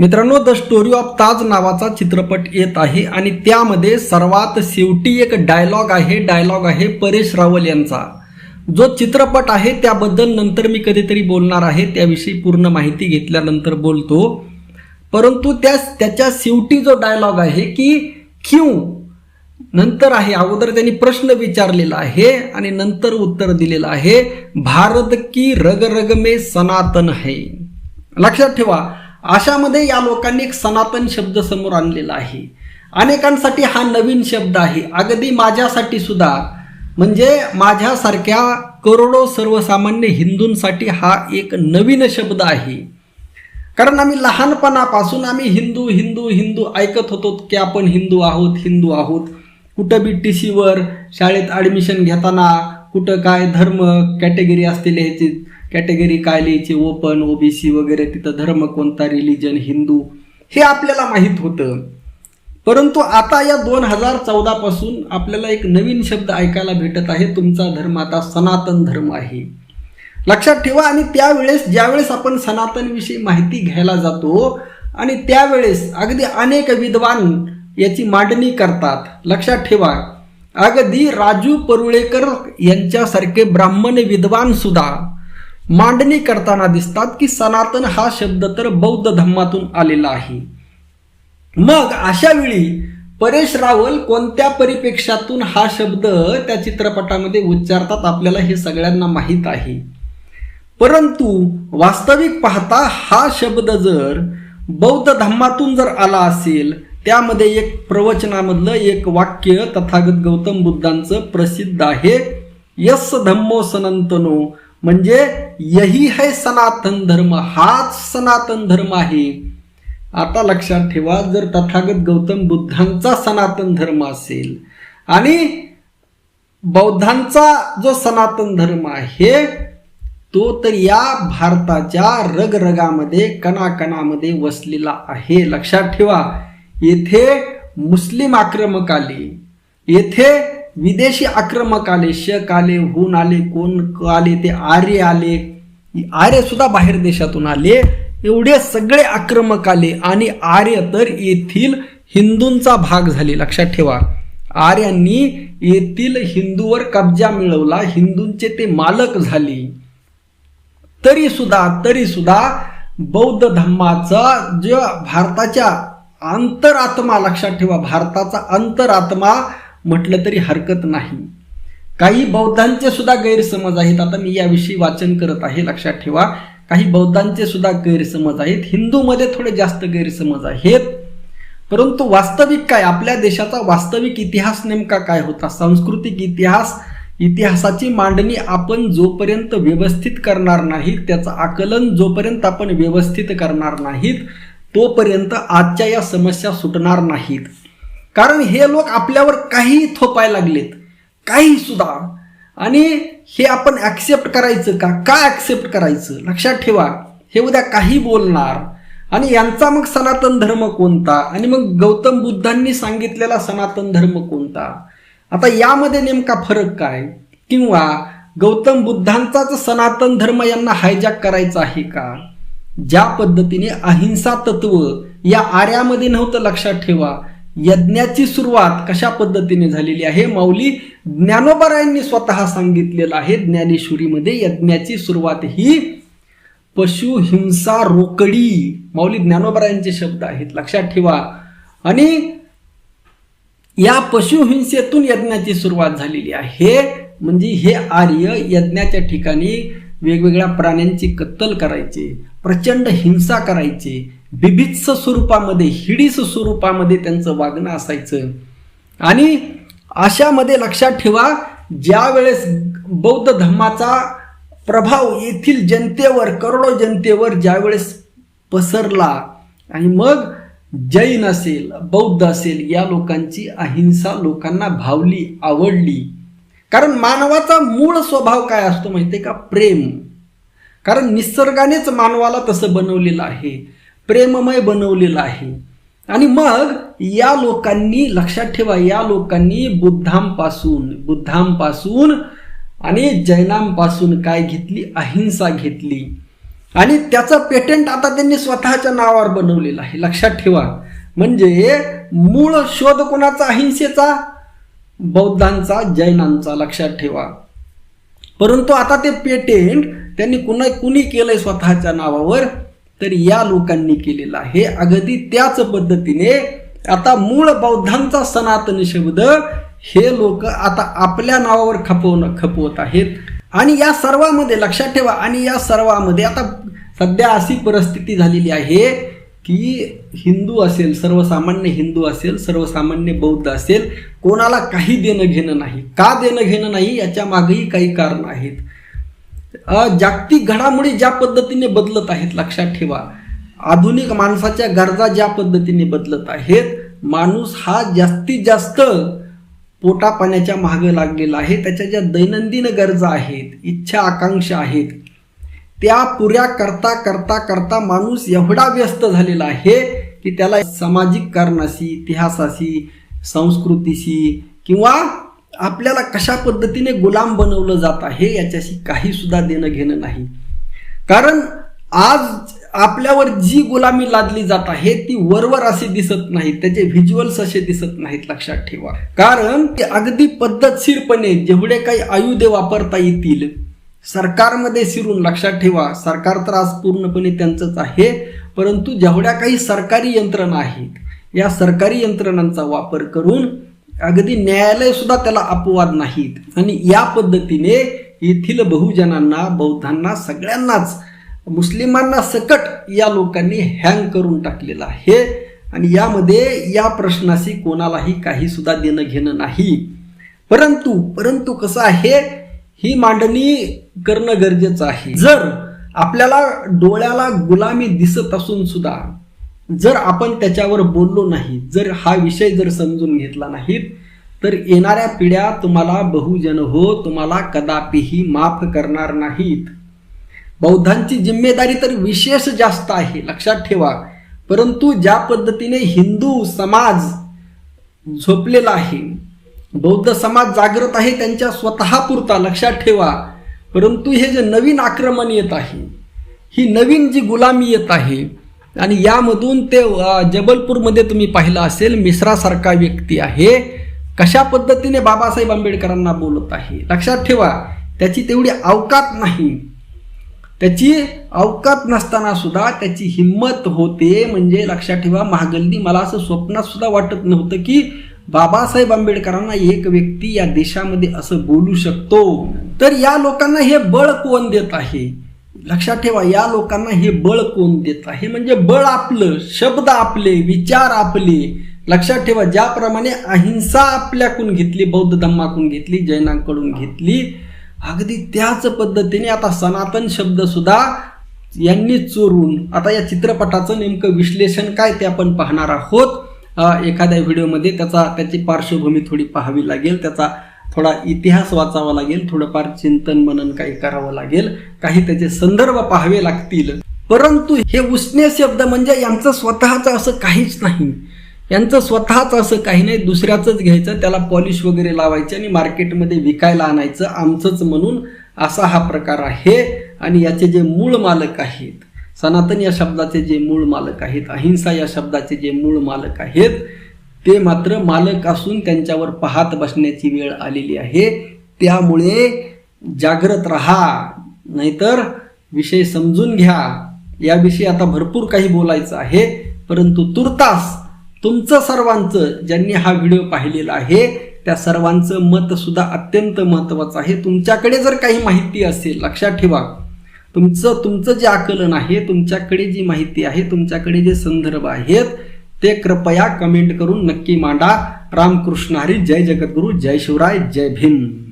मित्रांनो the story of ताज नावाचा चित्रपट येत आहे आणि त्यामध्ये सर्वात शेवटी एक डायलॉग आहे. डायलॉग आहे परेश रावल यांचा. जो चित्रपट आहे त्याबद्दल नंतर मी कधीतरी बोलणार आहे. त्याविषयी पूर्ण माहिती घेतल्यानंतर बोलतो. परंतु त्या त्याच्या शेवटी जो डायलॉग आहे की क्यू नंतर आहे. अगोदर त्यांनी प्रश्न विचारलेला आहे आणि नंतर उत्तर दिलेलं आहे भारत की रग रग में सनातन है. लक्षात ठेवा अशामध्ये या लोकांनी एक सनातन शब्द समोर आणलेला आहे. अनेकांसाठी हा नवीन शब्द आहे. अगदी माझ्यासाठी सुद्धा म्हणजे माझ्यासारख्या करोडो सर्वसामान्य हिंदूंसाठी हा एक नवीन शब्द आहे. कारण आम्ही लहानपणापासून आम्ही हिंदू हिंदू हिंदू ऐकत होतो की आपण हिंदू आहोत हिंदू आहोत. कुठं बी टी सीवर शाळेत ॲडमिशन घेताना कुठं काय धर्म कॅटेगरी असते लिहायची कॅटेगरी काय लिहायची? ओपन ओबीसी वगैरे तिथं धर्म कोणता? रिलिजन हिंदू हे आपल्याला माहीत होतं. परंतु आता या दोन हजार चौदा पासून आपल्याला एक नवीन शब्द ऐकायला भेटत आहे. तुमचा धर्म आता सनातन धर्म आहे. लक्षात ठेवा आणि त्यावेळेस ज्यावेळेस आपण सनातनविषयी माहिती घ्यायला जातो आणि त्यावेळेस अगदी अनेक विद्वान याची मांडणी करतात. लक्षात ठेवा अगदी राजू परुळेकर यांच्यासारखे ब्राह्मण विद्वान सुद्धा मांडणी करताना दिसतात की सनातन हा शब्द तर बौद्ध धम्मातून आलेला आहे. मग अशा वेळी परेश रावल कोणत्या परिपेक्षातून हा शब्द त्या चित्रपटामध्ये उच्चारतात आपल्याला हे सगळ्यांना माहीत आहे. परंतु वास्तविक पाहता हा शब्द जर बौद्ध धम्मातून जर आला असेल त्यामध्ये एक प्रवचनामधलं एक वाक्य तथागत गौतम बुद्धांचं प्रसिद्ध आहे. यस धम्मो सनंतनो म्हणजे यही है सनातन धर्म हाच सनातन धर्म आहे. आता लक्षात ठेवा जर तथागत गौतम बुद्धांचा सनातन धर्म असेल आणि बौद्धांचा जो सनातन धर्म आहे तो तर या भारताच्या रगरगामध्ये कणाकणामध्ये वसलेला आहे. लक्षात ठेवा येथे मुस्लिम आक्रमक आले येथे विदेशी आक्रमक आले शक आले हून आले कोण आले ते आर्य आले आर्य सुद्धा बाहेर देशातून आले. एवढे सगळे आक्रमक आले आणि आर्य तर येथील हिंदूंचा भाग झाले. लक्षात ठेवा. आर्यांनी येथील हिंदूवर कब्जा मिळवला. हिंदूंचे ते मालक झाले. तरी सुद्धा तरी सुद्धा बौद्ध धर्माचा जे भारताच्या अंतरात्मा लक्षात ठेवा भारताचा अंतरात्मा म्हटलं तरी हरकत नाही. काही बौद्धांचे सुद्धा गैरसमज आहेत. आता मी याविषयी वाचन करत आहे. लक्षात ठेवा. काही बौद्धांचे सुद्धा गैरसमज आहेत. हिंदूमध्ये थोडे जास्त गैरसमज आहेत. परंतु वास्तविक काय? आपल्या देशाचा वास्तविक इतिहास नेमका काय होता? सांस्कृतिक इतिहास इतिहासाची मांडणी आपण जोपर्यंत व्यवस्थित करणार नाहीत त्याचं आकलन जोपर्यंत आपण व्यवस्थित करणार नाहीत तोपर्यंत आजच्या या समस्या सुटणार नाहीत. कारण हे लोक आपल्यावर काही थोपायला लागलेत. काही सुद्धा. आणि हे आपण ॲक्सेप्ट करायचं का? का ॲक्सेप्ट करायचं? लक्षात ठेवा. हे उद्या काही बोलणार. आणि यांचा मग सनातन धर्म कोणता? आणि मग गौतम बुद्धांनी सांगितलेला सनातन धर्म कोणता? आता यामध्ये नेमका फरक काय? किंवा गौतम बुद्धांचाच सनातन धर्म यांना हायजॅक करायचा आहे का? ज्या पद्धतीने अहिंसा तत्व या आर्यामध्ये नव्हतं लक्षात ठेवा. यज्ञाची सुरुवात कशा पद्धतीने झालेली आहे? माऊली ज्ञानोबरायांनी स्वतः सांगितलेलं आहे ज्ञानेश्वरीमध्ये यज्ञाची सुरुवात ही पशु हिंसा रोकडी. माऊली ज्ञानोबरायांचे शब्द आहेत लक्षात ठेवा. आणि या पशुहिंसेतून यज्ञाची सुरुवात झालेली आहे. म्हणजे हे आर्य यज्ञाच्या ठिकाणी वेगवेगळ्या प्राण्यांची कत्तल करायचे प्रचंड हिंसा करायचे बिभित्स स्वरूपामध्ये हिडीस स्वरूपामध्ये त्यांचं वागणं असायचं. आणि अशामध्ये लक्षात ठेवा ज्या वेळेस बौद्ध धर्माचा प्रभाव येथील जनतेवर करोडो जनतेवर ज्यावेळेस पसरला आणि मग जैन असेल बौद्ध असेल या लोकांची अहिंसा लोकांना भावली आवडली. कारण मानवाचा मूळ स्वभाव काय असतो माहितीये का? प्रेम. कारण निसर्गानेच मानवाला तसं बनवलेलं आहे. प्रेममय बनवलेलं आहे. आणि मग या लोकांनी लक्षात ठेवा या लोकांनी बुद्धांपासून बुद्धांपासून आणि जैनांपासून काय घेतली? अहिंसा घेतली. आणि त्याचं पेटंट आता त्यांनी स्वतःच्या नावावर बनवलेलं आहे. लक्षात ठेवा. म्हणजे मूळ शोध कोणाचा? अहिंसेचा बौद्धांचा जैनांचा. लक्षात ठेवा. परंतु आता ते पेटेंट त्यांनी कुणा कुणी केलंय स्वतःच्या नावावर? तर या लोकांनी केलेलं आहे. अगदी त्याच पद्धतीने आता मूळ बौद्धांचा सनातन शब्द हे लोक आता आपल्या नावावर खपवणं खपवत आहेत. आणि या सर्वामध्ये लक्षात ठेवा आणि या सर्वामध्ये आता सध्या अशी परिस्थिती झालेली आहे की हिंदू असेल सर्वसामान्य हिंदू असेल सर्वसामान्य बौद्ध असेल कोणाला काही देणं घेणं नाही. का देणं घेणं नाही याच्या मागेही काही कारण आहेत. जागतिक घडामोडी ज्या पद्धतीने बदलत आहेत लक्षात ठेवा. आधुनिक माणसाच्या गरजा ज्या पद्धतीने बदलत आहेत माणूस हा जास्तीत जास्त पोटापाण्याच्या मागे लागलेला आहे. त्याच्या ज्या दैनंदिन गरजा आहेत इच्छा आकांक्षा आहेत त्या पुऱ्या करता करता करता माणूस एवढा व्यस्त झालेला आहे की त्याला सामाजिक कारणाशी इतिहासाशी संस्कृतीशी किंवा आपल्याला कशा पद्धतीने गुलाम बनवलं जात आहे याच्याशी काही सुद्धा देणं घेणं नाही. कारण आज आपल्यावर जी गुलामी लादली जात आहे ती वरवर असे दिसत नाहीत त्याचे व्हिज्युअल्स असे दिसत नाहीत लक्षात ठेवा. कारण ते अगदी पद्धतशीरपणे जेवढे काही आयुधे वापरता येतील सरकारमध्ये शिरून लक्षात ठेवा सरकार तर आज पूर्णपणे त्यांचंच आहे परंतु जेवढ्या काही सरकारी यंत्रणा आहेत या सरकारी यंत्रणांचा वापर करून अगदी न्यायालय सुद्धा त्याला अपवाद नाहीत. आणि या पद्धतीने येथील बहुजनांना बौद्धांना सगळ्यांनाच मुस्लिमांना सकट या लोकांनी हँग करून टाकलेलं आहे. आणि यामध्ये या प्रश्नाशी कोणालाही काही सुद्धा देणं घेणं नाही. परंतु परंतु कसं आहे ही मांडणी करणं गरजेचं आहे. जर आपल्याला डोळ्याला गुलामी दिसत असून सुद्धा जर आपण त्याच्यावर बोललो नाही जर हा विषय जर समजून घेतला नाहीत तर येणाऱ्या पिढ्या तुम्हाला बहुजन हो तुम्हाला कदापिही माफ करणार नाहीत. बौद्धांची जिम्मेदारी तर विशेष जास्त आहे लक्षात ठेवा. परंतु ज्या पद्धतीने हिंदू समाज झोपलेला आहे बौद्ध समाज जागृत आहे त्यांच्या स्वतःपुरता लक्षात ठेवा. परंतु हे जे नवीन आक्रमण येत आहे ही नवीन जी गुलामी येत आहे आणि यामधून ते जबलपूरमध्ये तुम्ही पाहिलं असेल मिश्रासारखा व्यक्ती आहे. कशा पद्धतीने बाबासाहेब आंबेडकरांना बोलत आहे? लक्षात ठेवा त्याची तेवढी अवकात नाही. त्याची अवकात नसताना सुद्धा त्याची हिंमत होते. म्हणजे लक्षात ठेवा महागल्ली मला असं स्वप्नात सुद्धा वाटत नव्हतं की बाबासाहेब आंबेडकरांना एक व्यक्ती या देशामध्ये असं बोलू शकतो. तर या लोकांना हे बळ कोण देत आहे? लक्षात ठेवा या लोकांना हे बळ कोण देत आहे? म्हणजे बळ आपलं शब्द आपले विचार आपले. लक्षात ठेवा ज्याप्रमाणे अहिंसा आपल्याकडून घेतली बौद्ध धम्माकडून घेतली जैनांकडून घेतली अगदी त्याच पद्धतीने आता सनातन शब्द सुद्धा यांनी चोरून आता या चित्रपटाचं नेमकं विश्लेषण काय ते आपण पाहणार आहोत. एखाद्या व्हिडिओमध्ये त्याचा त्याची पार्श्वभूमी थोडी पाहावी लागेल. त्याचा थोडा इतिहास वाचावा लागेल थोडंफार चिंतन मनन काही करावं लागेल काही त्याचे संदर्भ पाहावे लागतील. परंतु हे उसने शब्द म्हणजे यांचं स्वतःचं असं काहीच नाही. यांचं स्वतःच असं काही नाही दुसऱ्याचंच घ्यायचं त्याला पॉलिश वगैरे लावायचं आणि मार्केटमध्ये विकायला आणायचं आमचंच म्हणून असा हा प्रकार आहे. आणि याचे जे मूळ मालक आहेत सनातन या शब्दाचे जे मूळ मालक आहेत अहिंसा या शब्दाचे जे मूळ मालक आहेत ते मात्र मालक असून त्यांच्यावर पाहत बसण्याची वेळ आलेली आहे. त्यामुळे जागृत राहा नाहीतर विषय समजून घ्या. याविषयी आता भरपूर काही बोलायचं आहे परंतु तुर्तास तुमचं सर्वांचं ज्यांनी हा व्हिडिओ पाहिलेला आहे त्या सर्वांचं मत सुद्धा अत्यंत महत्वाचं आहे. तुमच्याकडे जर काही माहिती असेल लक्षात ठेवा. तुमचं तुमचं जे आकलन आहे तुमच्याकडे जी माहिती आहे तुमच्याकडे जे संदर्भ आहेत ते कृपया कमेंट करून नक्की मांडा. रामकृष्ण हरी जय जगद्गुरु जय शिवराय जय भीम.